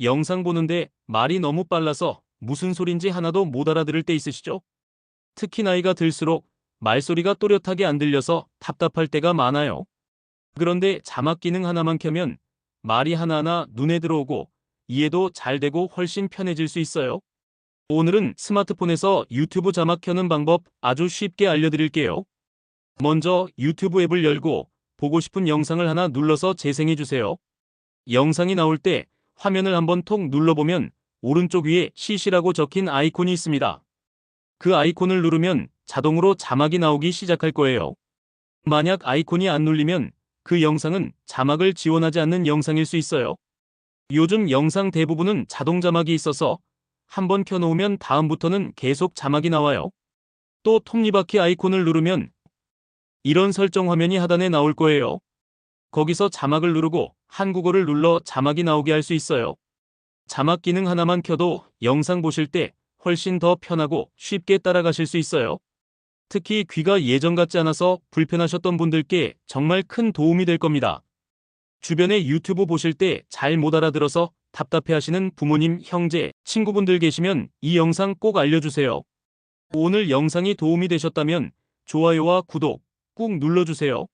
영상 보는데 말이 너무 빨라서 무슨 소린지 하나도 못 알아들을 때 있으시죠? 특히 나이가 들수록 말소리가 또렷하게 안 들려서 답답할 때가 많아요. 그런데 자막 기능 하나만 켜면 말이 하나하나 눈에 들어오고 이해도 잘 되고 훨씬 편해질 수 있어요. 오늘은 스마트폰에서 유튜브 자막 켜는 방법 아주 쉽게 알려드릴게요. 먼저 유튜브 앱을 열고 보고 싶은 영상을 하나 눌러서 재생해 주세요. 영상이 나올 때 화면을 한번 톡 눌러보면 오른쪽 위에 CC라고 적힌 아이콘이 있습니다. 그 아이콘을 누르면 자동으로 자막이 나오기 시작할 거예요. 만약 아이콘이 안 눌리면 그 영상은 자막을 지원하지 않는 영상일 수 있어요. 요즘 영상 대부분은 자동 자막이 있어서 한번 켜놓으면 다음부터는 계속 자막이 나와요. 또 톱니바퀴 아이콘을 누르면 이런 설정 화면이 하단에 나올 거예요. 거기서 자막을 누르고 한국어를 눌러 자막이 나오게 할 수 있어요. 자막 기능 하나만 켜도 영상 보실 때 훨씬 더 편하고 쉽게 따라가실 수 있어요. 특히 귀가 예전 같지 않아서 불편하셨던 분들께 정말 큰 도움이 될 겁니다. 주변에 유튜브 보실 때 잘 못 알아들어서 답답해 하시는 부모님, 형제, 친구분들 계시면 이 영상 꼭 알려주세요. 오늘 영상이 도움이 되셨다면 좋아요와 구독 꾹 눌러주세요.